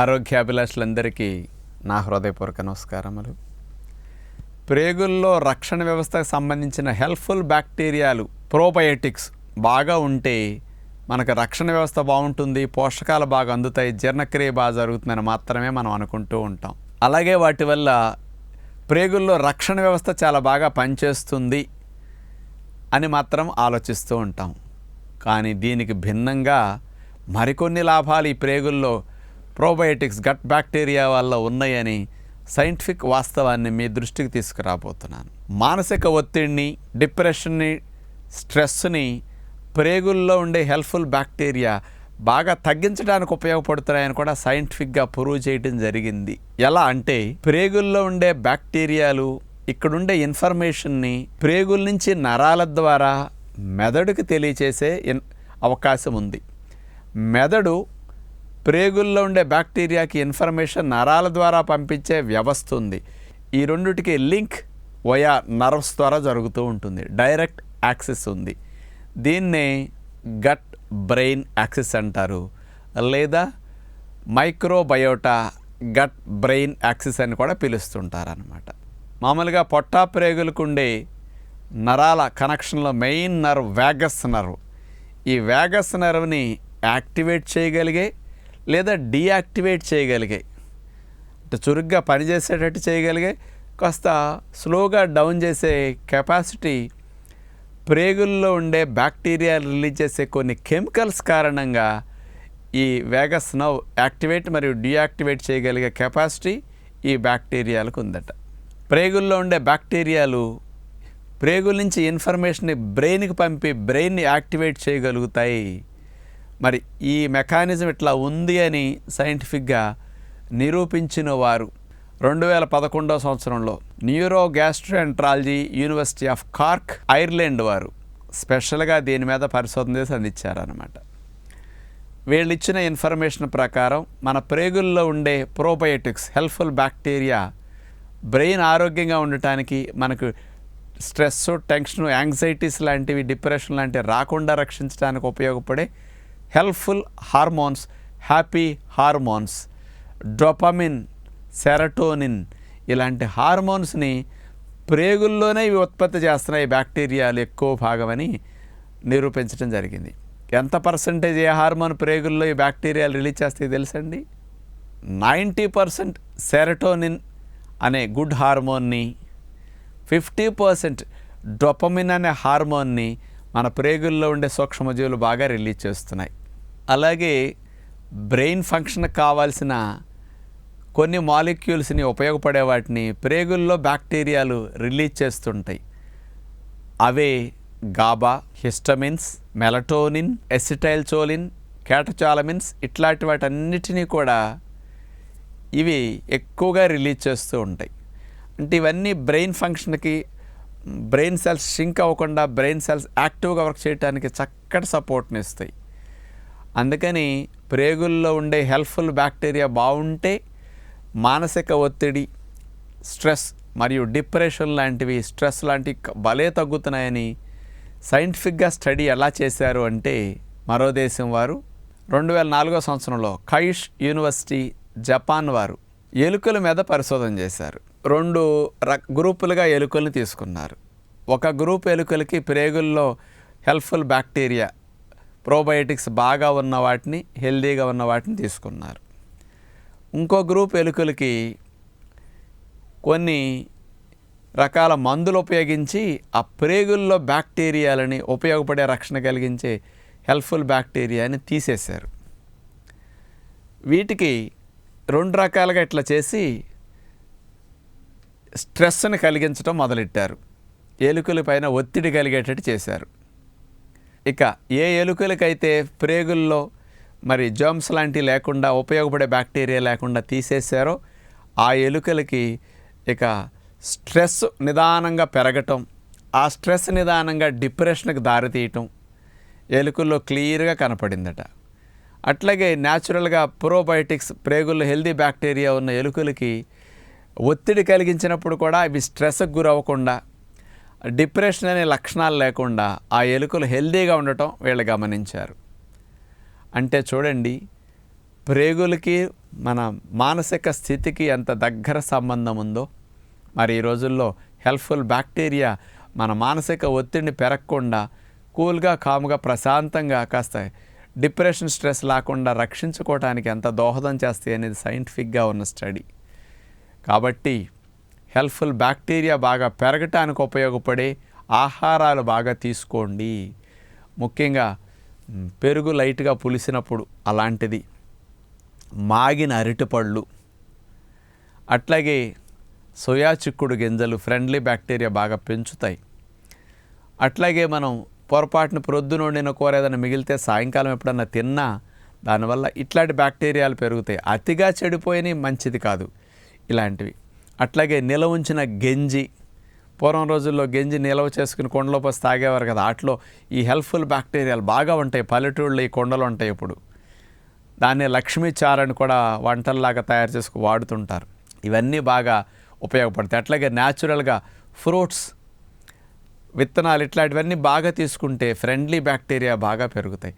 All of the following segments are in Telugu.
ఆరోగ్యాభిలాషులందరికీ నా హృదయపూర్వక నమస్కారములు. ప్రేగుల్లో రక్షణ వ్యవస్థకు సంబంధించిన హెల్ప్ఫుల్ బ్యాక్టీరియాలు ప్రోబయోటిక్స్ బాగా ఉంటే మనకు రక్షణ వ్యవస్థ బాగుంటుంది పోషకాలు బాగా అందుతాయి జీర్ణక్రియ బాగా జరుగుతుందని మాత్రమే మనం అనుకుంటూ ఉంటాం. అలాగే వాటి వల్ల ప్రేగుల్లో రక్షణ వ్యవస్థ చాలా బాగా పనిచేస్తుంది అని మాత్రం ఆలోచిస్తూ ఉంటాం. కానీ దీనికి భిన్నంగా మరికొన్ని లాభాలు ఈ ప్రేగుల్లో ప్రోబయోటిక్స్ గట్ బ్యాక్టీరియా వల్ల ఉన్నాయని సైంటిఫిక్ వాస్తవాన్ని మీ దృష్టికి తీసుకురాబోతున్నాను. మానసిక ఒత్తిడిని డిప్రెషన్ని స్ట్రెస్ని ప్రేగుల్లో ఉండే హెల్ప్ఫుల్ బ్యాక్టీరియా బాగా తగ్గించడానికి ఉపయోగపడుతున్నాయని కూడా సైంటిఫిక్గా ప్రూవ్ చేయడం జరిగింది. ఎలా అంటే ప్రేగుల్లో ఉండే బ్యాక్టీరియాలు ఇక్కడుండే ఇన్ఫర్మేషన్ని ప్రేగుల నుంచి నరాల ద్వారా మెదడుకి తెలియచేసే అవకాశం ఉంది. మెదడు ప్రేగుల్లో ఉండే బ్యాక్టీరియాకి ఇన్ఫర్మేషన్ నరాల ద్వారా పంపించే వ్యవస్థ ఉంది. ఈ రెండుటికి లింక్ వయా నర్వ్స్ ద్వారా జరుగుతూ ఉంటుంది. డైరెక్ట్ యాక్సెస్ ఉంది. దీన్నే గట్ బ్రెయిన్ యాక్సెస్ అంటారు. లేదా మైక్రోబయోటా గట్ బ్రెయిన్ యాక్సెస్ అని కూడా పిలుస్తుంటారనమాట మామూలుగా పొట్టా ప్రేగులకు ఉండే నరాల కనెక్షన్లో మెయిన్ నర్వ్ వ్యాగస్ నర్వ్. ఈ వ్యాగస్ నర్వ్ని యాక్టివేట్ చేయగలిగే లేదా డీయాక్టివేట్ చేయగలిగే అంటే చురుగ్గా పనిచేసేటట్టు చేయగలిగే కాస్త స్లోగా డౌన్ చేసే కెపాసిటీ ప్రేగుల్లో ఉండే బ్యాక్టీరియా రిలీజ్ చేసే కొన్ని కెమికల్స్ కారణంగా ఈ వేగస్ నవ్ యాక్టివేట్ మరియు డీయాక్టివేట్ చేయగలిగే కెపాసిటీ ఈ బ్యాక్టీరియాలకు ఉందట. ప్రేగుల్లో ఉండే బ్యాక్టీరియాలు ప్రేగుల నుంచి ఇన్ఫర్మేషన్ని బ్రెయిన్కి పంపి బ్రెయిన్ని యాక్టివేట్ చేయగలుగుతాయి. మరి ఈ మెకానిజం ఇట్లా ఉంది అని సైంటిఫిక్గా నిరూపించిన వారు రెండు వేల పదకొండవ సంవత్సరంలో neuro gastroenterology university of Cork Ireland వారు స్పెషల్గా దీని మీద పరిశోధన చేసి అందించారనమాట వీళ్ళు ఇచ్చిన ఇన్ఫర్మేషన్ ప్రకారం మన ప్రేగుల్లో ఉండే ప్రోబయోటిక్స్ హెల్ప్ఫుల్ బ్యాక్టీరియా బ్రెయిన్ ఆరోగ్యంగా ఉండటానికి మనకు స్ట్రెస్ టెన్షన్ యాంగ్జైటీస్ లాంటివి డిప్రెషన్ లాంటివి రాకుండా రక్షించడానికి ఉపయోగపడే helpful hormones happy hormones dopamine serotonin ఇలాంటి హార్మోన్స్ని ప్రేగుల్లోనే ఇవి ఉత్పత్తి చేస్తున్నాయి బ్యాక్టీరియాలు ఎక్కువ భాగమని నిరూపించడం జరిగింది. ఎంత పర్సంటేజ్ ఏ హార్మోన్ ప్రేగుల్లో ఈ బ్యాక్టీరియాలు రిలీజ్ చేస్తాయి తెలుసండి? నైంటీ పర్సెంట్ సెరటోనిన్ అనే గుడ్ హార్మోన్ని ఫిఫ్టీ పర్సెంట్ డొపమిన్ అనే హార్మోన్ని మన ప్రేగుల్లో ఉండే సూక్ష్మజీవులు బాగా రిలీజ్ చేస్తున్నాయి. అలాగే బ్రెయిన్ ఫంక్షన్ కావాల్సిన కొన్ని మాలిక్యూల్స్ని ఉపయోగపడే వాటిని ప్రేగుల్లో బ్యాక్టీరియాలు రిలీజ్ చేస్తుంటాయి. అవే GABA histamines melatonin acetylcholine catecholamines ఇట్లాంటి వాటన్నిటినీ కూడా ఇవి ఎక్కువగా రిలీజ్ చేస్తూ ఉంటాయి. అంటే ఇవన్నీ బ్రెయిన్ ఫంక్షన్కి బ్రెయిన్ సెల్స్ షింక్ అవ్వకుండా బ్రెయిన్ సెల్స్ యాక్టివ్గా వర్క్ చేయడానికి చక్కటి సపోర్ట్ని ఇస్తాయి. అందుకని ప్రేగుల్లో ఉండే హెల్ప్ఫుల్ బ్యాక్టీరియా బాగుంటే మానసిక ఒత్తిడి స్ట్రెస్ మరియు డిప్రెషన్ లాంటివి స్ట్రెస్ లాంటివి భలే తగ్గుతున్నాయని సైంటిఫిక్గా స్టడీ ఎలా చేశారు అంటే మరో దేశం వారు రెండు వేల నాలుగో సంవత్సరంలో కైష్ యూనివర్సిటీ జపాన్ వారు ఎలుకల మీద పరిశోధన చేశారు. రెండు ర గ్రూపులుగా ఎలుకల్ని తీసుకున్నారు. ఒక గ్రూప్ ఎలుకలకి ప్రేగుల్లో హెల్ప్ఫుల్ బ్యాక్టీరియా ప్రోబయోటిక్స్ బాగా ఉన్న వాటిని హెల్దీగా ఉన్న వాటిని తీసుకున్నారు. ఇంకో గ్రూప్ ఎలుకలకి కొన్ని రకాల మందులు ఉపయోగించి ఆ ప్రేగుల్లో బ్యాక్టీరియాలని ఉపయోగపడే రక్షణ కలిగించే హెల్ప్ఫుల్ బ్యాక్టీరియాని తీసేశారు. వీటికి రెండు రకాలుగా ఇట్లా చేసి స్ట్రెస్ని కలిగించడం మొదలెట్టారు. ఎలుకల పైన ఒత్తిడి కలిగేటట్టు చేశారు. ఇక ఏ ఎలుకలకైతే ప్రేగుల్లో మరి జర్మ్స్ లాంటివి లేకుండా ఉపయోగపడే బ్యాక్టీరియా లేకుండా తీసేశారో ఆ ఎలుకలకి ఇక స్ట్రెస్ నిదానంగా పెరగటం ఆ స్ట్రెస్ నిదానంగా డిప్రెషన్కి దారితీయటం ఎలుకల్లో క్లియర్గా కనపడిందట. అట్లాగే న్యాచురల్గా ప్రోబయోటిక్స్ ప్రేగుల్లో హెల్దీ బ్యాక్టీరియా ఉన్న ఎలుకలకి ఒత్తిడి కలిగించినప్పుడు కూడా అవి స్ట్రెస్కి గురవ్వకుండా డిప్రెషన్ అనే లక్షణాలు లేకుండా ఆ ఎలుకలు హెల్దీగా ఉండటం వీళ్ళు గమనించారు. అంటే చూడండి ప్రేగులకి మన మానసిక స్థితికి ఎంత దగ్గర సంబంధం ఉందో మరి ఈ రోజుల్లో హెల్ప్ఫుల్ బ్యాక్టీరియా మన మానసిక ఒత్తిడిని పెరగకుండా కూల్గా కాముగా ప్రశాంతంగా కాస్త డిప్రెషన్ స్ట్రెస్ లేకుండా రక్షించుకోవడానికి ఎంత దోహదం చేస్తాయి అనేది సైంటిఫిక్గా ఉన్న స్టడీ. కాబట్టి హెల్ప్ఫుల్ బ్యాక్టీరియా బాగా పెరగటానికి ఉపయోగపడే ఆహారాలు బాగా తీసుకోండి. ముఖ్యంగా పెరుగు లైట్గా పులిసినప్పుడు అలాంటిది. మాగిన అరటిపళ్ళు అట్లాగే సోయా చిక్కుడు గింజలు ఫ్రెండ్లీ బ్యాక్టీరియా బాగా పెంచుతాయి. అట్లాగే మనం పొరపాటున ప్రొద్దున వండిన కూర ఏదైనా మిగిలితే సాయంకాలం ఎప్పుడన్నా తిన్నా దానివల్ల ఇట్లాంటి బ్యాక్టీరియాలు పెరుగుతాయి. అతిగా చెడిపోయినవి మంచిది కాదు. ఇలాంటివి. అట్లాగే నిలవ ఉంచిన గెంజి. పూర్వం రోజుల్లో గెంజి నిలవ చేసుకుని కొండలో పోసి తాగేవారు కదా వాటిలో ఈ హెల్ప్ఫుల్ బ్యాక్టీరియాలు బాగా ఉంటాయి. పల్లెటూళ్ళు ఈ కొండలు ఉంటాయి ఇప్పుడు. దాన్ని లక్ష్మీ చారని కూడా వంటల్లాగా తయారు చేసుకు వాడుతుంటారు. ఇవన్నీ బాగా ఉపయోగపడతాయి. అట్లాగే న్యాచురల్గా ఫ్రూట్స్ విత్తనాలు ఇట్లాంటివన్నీ బాగా తీసుకుంటే ఫ్రెండ్లీ బ్యాక్టీరియా బాగా పెరుగుతాయి.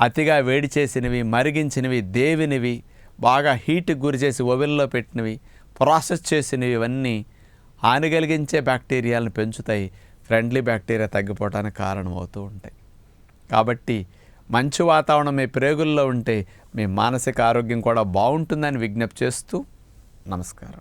అతిగా వేడి చేసినవి మరిగించినవి దేవినివి బాగా హీట్కి గురి చేసి ఓవెన్లో పెట్టినవి ప్రాసెస్ చేసినవి ఇవన్నీ హాని కలిగించే బ్యాక్టీరియాలను పెంచుతాయి. ఫ్రెండ్లీ బ్యాక్టీరియా తగ్గిపోవడానికి కారణమవుతూ ఉంటాయి. కాబట్టి మంచి వాతావరణం మీ ప్రేగుల్లో ఉంటే మీ మానసిక ఆరోగ్యం కూడా బాగుంటుందని విజ్ఞప్తి చేస్తూ నమస్కారం.